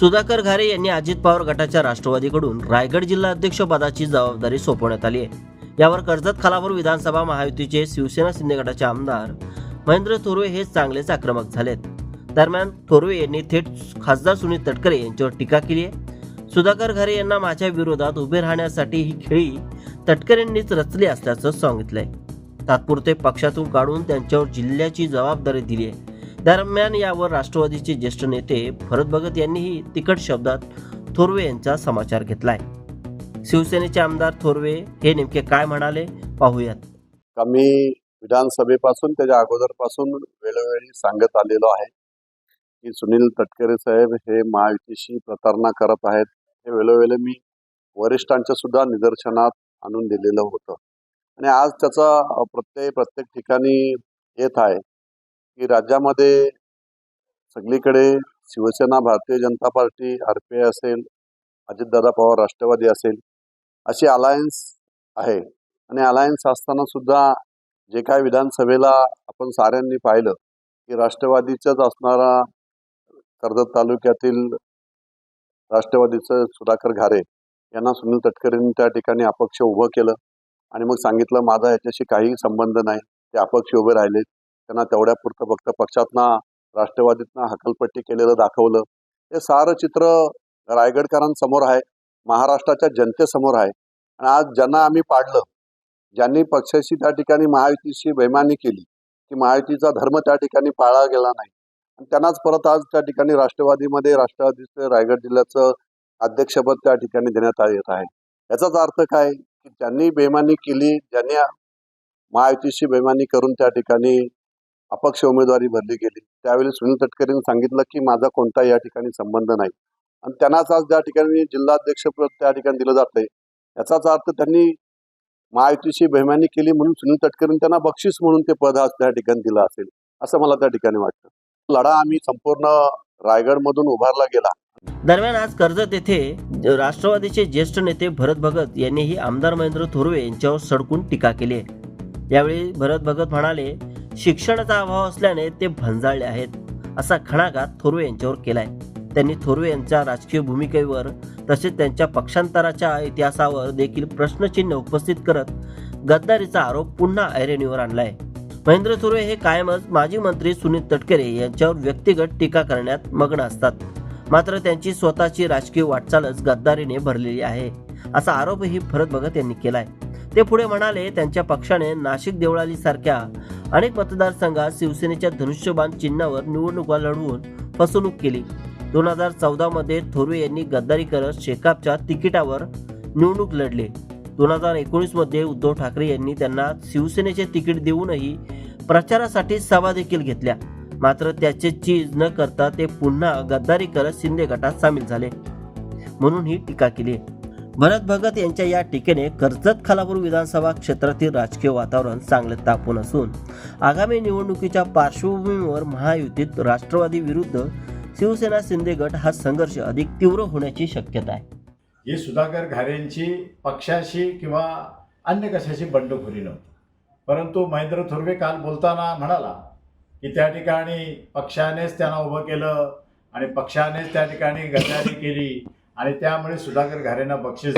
सुधाकर घारे यांनी अजित पवार गटाच्या राष्ट्रवादीकडून रायगड जिल्हा अध्यक्ष पदाची जबाबदारी सोपवण्यात आली आहे. यावर कर्जत खालापूर विधानसभा महायुतीचे शिवसेना शिंदे गटाचे आमदार महेंद्र थोरवे हे चांगलेच आक्रमक झालेत. दरम्यान थोरवे यांनी थेट खासदार सुनील तटकरे यांच्यावर टीका केली आहे. सुधाकर घारे यांना माझ्या विरोधात उभे राहण्यासाठी ही खेळी तटकरेंनीच रचली असल्याचं सांगितलंय. तात्पुरते पक्षातून काढून त्यांच्यावर जिल्ह्याची जबाबदारी दिली आहे. दरम्यान यावर राष्ट्रवादीचे ज्येष्ठ नेते भरत भगत यांनीही तिखट शब्दात थोरवे यांचा समाचार घेतलाय. शिवसेनेचे आमदार थोरवे हे नेमके काय म्हणाले? पाहूयात. का मी विधानसभेपासून त्याच्या अगोदरपासून वेळोवेळी सांगत आलेलो आहे की सुनील तटकरे साहेब हे महायुतीशी प्रतारणा करत आहेत. हे वेळोवेळी मी वरिष्ठांच्या सुद्धा निदर्शनात आणून दिलेलं होतं. आणि आज त्याचा प्रत्यय प्रत्येक ठिकाणी येत आहे. की राज्यामध्ये सगळीकडे Shivsena Bharatiya Janata party R P I असेल अजितदादा पवार राष्ट्रवादी असेल अशी अलायन्स आहे. आणि अलायन्स असताना सुद्धा जे काय विधानसभेला आपण साऱ्यांनी पाहिलं की राष्ट्रवादीचंच असणारा कर्जत तालुक्यातील राष्ट्रवादीचं सुधाकर घारे यांना सुनील तटकरेंनी त्या ठिकाणी अपक्ष उभं केलं. आणि मग सांगितलं माझा याच्याशी काही संबंध नाही ते अपक्ष उभे राहिले त्यांना तेवढ्यापुरतं फक्त पक्षातनं राष्ट्रवादीतनं हकलपट्टी केलेलं दाखवलं. हे सारं चित्र रायगडकरांसमोर आहे महाराष्ट्राच्या जनतेसमोर आहे. आणि आज ज्यांना आम्ही पाडलं ज्यांनी पक्षाशी त्या ठिकाणी महायुतीशी बैमानी केली की महायुतीचा धर्म त्या ठिकाणी पाळला गेला नाही. आणि त्यांनाच परत आज त्या ठिकाणी राष्ट्रवादीमध्ये राष्ट्रवादीचं रायगड जिल्ह्याचं अध्यक्षपद त्या ठिकाणी देण्यात येत आहे. याचाच अर्थ काय? की ज्यांनी बेमानी केली ज्यांनी महायुतीशी बेमानी करून त्या ठिकाणी अपक्ष उमेदवारी भरली गेली. त्यावेळी सुनील तटकरेंनी सांगितलं की माझा कोणता या ठिकाणी संबंध नाही. आणि त्यांनाच आज ज्या ठिकाणी जिल्हाध्यक्षपद त्या ठिकाणी दिलं जातंय याचाच अर्थ त्यांनी महायुतीशी बेमानी केली म्हणून सुनील तटकरेंनी त्यांना बक्षीस म्हणून ते पद आज त्या ठिकाणी दिलं असेल असं मला त्या ठिकाणी वाटतं. लढा आम्ही संपूर्ण रायगडमधून उभारला गेला. दरम्यान आज कर्जत येथे राष्ट्रवादीचे ज्येष्ठ नेते भरत भगत यांनीही आमदार महेंद्र थोरवे यांच्यावर सडकून टीका केली आहे. यावेळी भरत भगत म्हणाले शिक्षणाचा अभाव असल्याने ते भंजाळले आहेत असा खणाघात थोरवे यांच्यावर केलाय. त्यांनी थोरवे यांच्या राजकीय भूमिकेवर तसेच त्यांच्या पक्षांतराच्या इतिहासावर देखील प्रश्नचिन्ह उपस्थित करत गद्दारीचा आरोप पुन्हा ऐरणीवर आणलाय. महेंद्र थोरवे हे कायमच माजी मंत्री सुनील तटकरे यांच्यावर व्यक्तिगत टीका करण्यात मग्न असतात. मात्र त्यांची स्वतःची राजकीय वाटचालच गद्दारीने भरलेली आहे असा आरोपही भरत भगत यांनी केलाय. ते पुढे म्हणाले त्यांच्या पक्षाने नाशिक देवळाली सारख्या अनेक मतदारसंघात शिवसेनेच्या धनुष्यबाण चिन्हावर निवडणुका लढवून फसवणूक केली. दोन हजार चौदा मध्ये थोरवे यांनी गद्दारी करत शेकापच्या तिकिटावर निवडणूक लढले. दोन हजार एकोणीसमध्ये उद्धव ठाकरे यांनी त्यांना शिवसेनेचे तिकीट देऊनही प्रचारासाठी सभा देखील घेतल्या. मात्र त्याचे चीज न करता ते पुन्हा गद्दारी करत शिंदे गटात सामील झाले. म्हणून ही टीका केली भरत भगत यांच्या या टीकेने कर्जत खालापूर विधानसभा क्षेत्रातील राजकीय वातावरण चांगले तापून असून आगामी निवडणुकीच्या पार्श्वभूमीवर महायुतीत राष्ट्रवादी विरुद्ध शिवसेना शिंदे गट हा संघर्ष अधिक तीव्र होण्याची शक्यता आहे. हे सुधाकर घारेंची पक्षाशी किंवा अन्य कशाशी बंडखोरी नव्हती. परंतु महेंद्र थोरवे काल बोलताना म्हणाला की त्या ठिकाणी पक्षानेच त्यांना उभं केलं आणि पक्षानेच त्या ठिकाणी गद्दारी केली आणि त्यामुळे सुधाकर घारेंना बक्षीस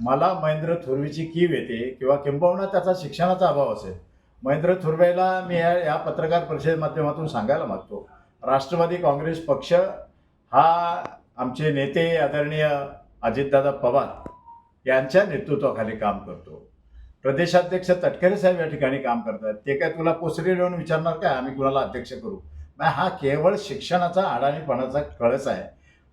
मला महेंद्र थोरवीची कीव येते किंवा किंबहुना त्याचा शिक्षणाचा अभाव असेल महेंद्र थोरवेला मी या या पत्रकार परिषद माध्यमातून सांगायला मागतो. राष्ट्रवादी काँग्रेस पक्ष हा आमचे नेते आदरणीय अजितदादा पवार यांच्या नेतृत्वाखाली काम करतो. प्रदेशाध्यक्ष तटकरे साहेब या ठिकाणी काम करतात. ते काय तुला पोसरी येऊन विचारणार काय? आम्ही कुणाला अध्यक्ष करू? हा केवळ शिक्षणाचा अडाणीपणाचा कळस आहे.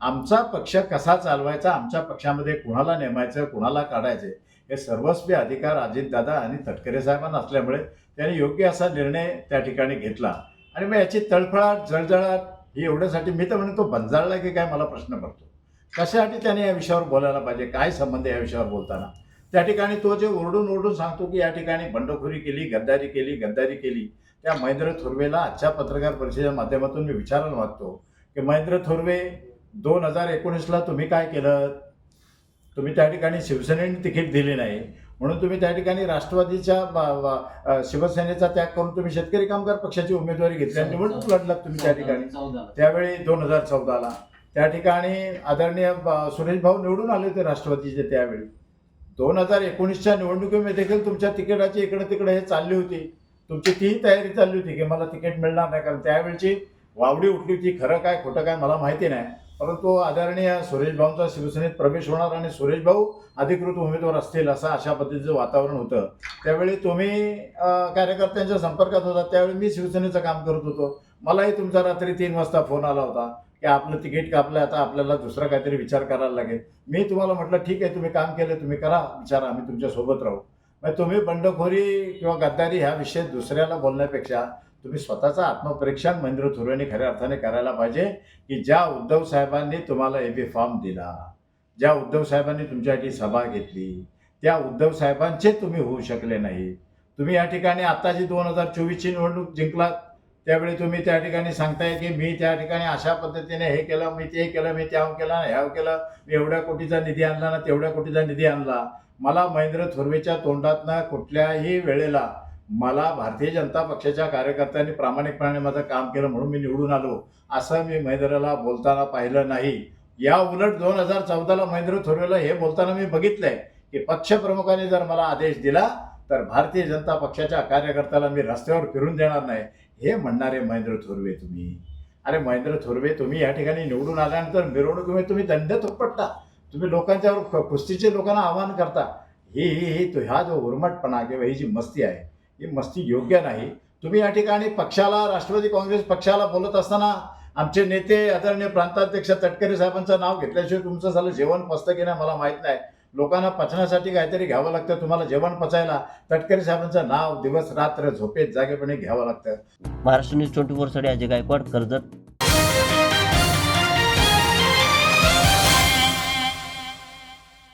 आमचा पक्ष कसा चालवायचा आमच्या पक्षामध्ये कुणाला नेमायचं कुणाला काढायचं हे सर्वस्वी अधिकार अजितदादा आणि तटकरे साहेबांना असल्यामुळे त्यांनी योग्य असा निर्णय त्या ठिकाणी घेतला. आणि मग याची तळफळाट जळजळाट ही एवढ्यासाठी मी तर म्हणतो बंजाळला की काय मला प्रश्न पडतो. कशासाठी त्याने या विषयावर बोलायला पाहिजे? काय संबंध या विषयावर बोलताना? त्या ठिकाणी तो जे ओरडून ओरडून सांगतो की या ठिकाणी बंडखोरी केली गद्दारी केली गद्दारी केली त्या महेंद्र थोरवेला आजच्या पत्रकार परिषदेच्या माध्यमातून मी विचारायला मागतो की महेंद्र थोरवे दोन हजार एकोणीसला तुम्ही काय केलं? तुम्ही त्या ठिकाणी शिवसेनेने तिकीट दिली नाही. म्हणून तुम्ही त्या ठिकाणी राष्ट्रवादीच्या शिवसेनेचा त्याग करून तुम्ही शेतकरी कामगार पक्षाची उमेदवारी घेतली आणि निवडणूक लढलात तुम्ही त्या ठिकाणी. त्यावेळी दोन हजार चौदाला. त्या ठिकाणी आदरणीय सुरेश भाऊ निवडून आले होते राष्ट्रवादीचे त्यावेळी. दोन हजार एकोणीसच्या निवडणुकीमध्ये देखील तुमच्या तिकिटाची इकडे तिकडे हे चालली होती. तुमची ती तयारी चालली होती की मला तिकीट मिळणार नाही कारण त्यावेळची वावडी उठली होती. खरं काय खोटं काय मला माहिती नाही. परंतु आदरणीय सुरेश भाऊंचा शिवसेनेत प्रवेश होणार आणि सुरेश भाऊ अधिकृत उमेदवार असतील असं अशा पद्धतीचं वातावरण होतं. त्यावेळी तुम्ही कार्यकर्त्यांच्या संपर्कात होता त्यावेळी मी शिवसेनेचं काम करत होतो. मलाही तुमचा रात्री तीन वाजता फोन आला होता की आपलं तिकीट कापलं आता आपल्याला दुसरा काहीतरी विचार करायला लागेल. मी तुम्हाला म्हटलं ठीक आहे तुम्ही काम केलं तुम्ही करा विचारा आम्ही तुमच्यासोबत राहू. मग तुम्ही बंडखोरी किंवा गद्दारी ह्या विषय दुसऱ्याला बोलण्यापेक्षा तुम्ही स्वतःचं आत्मपरीक्षण महेंद्र थुरेने खऱ्या अर्थाने करायला पाहिजे की ज्या उद्धव साहेबांनी तुम्हाला ए बी फॉर्म दिला ज्या उद्धव साहेबांनी तुमच्यासाठी सभा घेतली त्या उद्धव साहेबांचे तुम्ही होऊ शकले नाही. तुम्ही या ठिकाणी आता जी दोन हजार चोवीसची निवडणूक जिंकलात त्यावेळी तुम्ही त्या ठिकाणी सांगताय की मी त्या ठिकाणी अशा पद्धतीने हे केलं मी ते केलं मी त्या केलं ह्याव केलं मी एवढ्या कोटीचा निधी आणला ना तेवढ्या कोटीचा निधी आणला. मला महेंद्र थोरवेच्या तोंडातनं कुठल्याही वेळेला मला भारतीय जनता पक्षाच्या कार्यकर्त्यांनी प्रामाणिकपणे माझं काम केलं म्हणून मी निवडून आलो असं मी महेंद्रला बोलताना पाहिलं नाही. या उलट दोन हजार चौदाला महेंद्र थोरवेला हे बोलताना मी बघितलंय की पक्षप्रमुखाने जर मला आदेश दिला तर भारतीय जनता पक्षाच्या कार्यकर्त्याला मी रस्त्यावर फिरून देणार नाही हे म्हणणारे महेंद्र थोरवे तुम्ही. अरे महेंद्र थोरवे तुम्ही या ठिकाणी निवडून आल्यानंतर मिरवणूक तुम्ही दंड थोपटता. तुम्ही लोकांच्यावर ख- कुस्तीचे लोकांना आवाहन करता. ही ही ही तो ह्या जो उर्मटपणा किंवा ही जी मस्ती आहे ही मस्ती योग्य नाही. तुम्ही या ठिकाणी पक्षाला राष्ट्रवादी काँग्रेस पक्षाला बोलत असताना आमचे नेते आदरणीय प्रांताध्यक्ष तटकरे साहेबांचं नाव घेतल्याशिवाय तुमचं झालं जेवण पचतं की नाही मला माहीत नाही. लोकांना पचण्यासाठी काहीतरी घ्यावं लागतं तुम्हाला जेवण पचायला तटकरे साहेबांचं नाव दिवस रात्र झोपेत जागेपणे घ्यावं लागतं. महाराष्ट्र न्यूज ट्वेंटी फोरसाठी अजय गायकवाड कर्जत